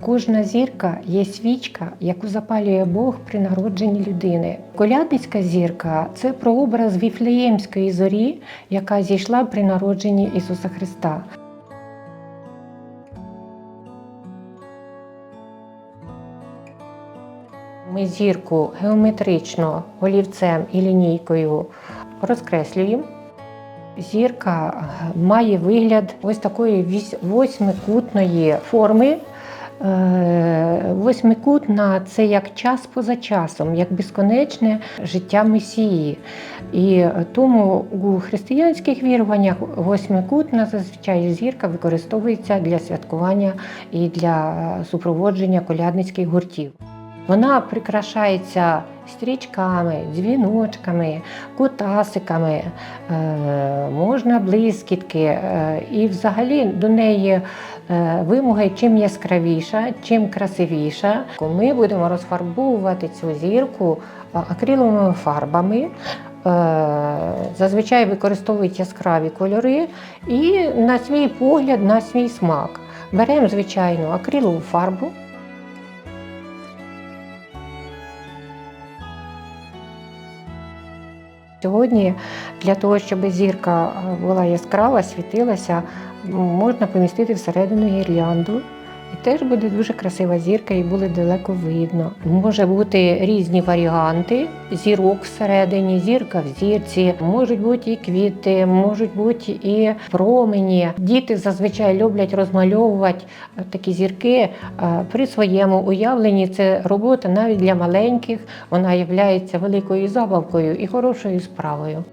Кожна зірка є свічка, яку запалює Бог при народженні людини. Колядницька зірка це прообраз Віфлеємської зорі, яка зійшла при народженні Ісуса Христа. Ми зірку геометрично олівцем і лінійкою розкреслюємо. Зірка має вигляд ось такої восьмикутної форми. Е, Восьмикутна це як час поза часом, як безконечне життя Месії. І тому у християнських віруваннях восьмикутна зазвичай зірка використовується для святкування і для супроводження колядницьких гуртів. Вона прикрашається стрічками, дзвіночками, кутасиками, е, можна блискітки. е, І взагалі до неї е, вимоги чим яскравіша, чим красивіша. Ми будемо розфарбовувати цю зірку акриловими фарбами. Зазвичай використовують яскраві кольори і на свій погляд, на свій смак. Беремо звичайну акрилову фарбу. Сьогодні для того, щоб зірка е, була яскрава, світилася, можна помістити всередину гірлянду. І теж буде дуже красива зірка, і буде далеко видно. Може бути різні варіанти зірок всередині, зірка в зірці, можуть бути і квіти, можуть бути і промені. Діти зазвичай люблять розмальовувати е, такі зірки е, при своєму уявленні. Це робота навіть для маленьких. Вона є великою забавкою і хорошою справою.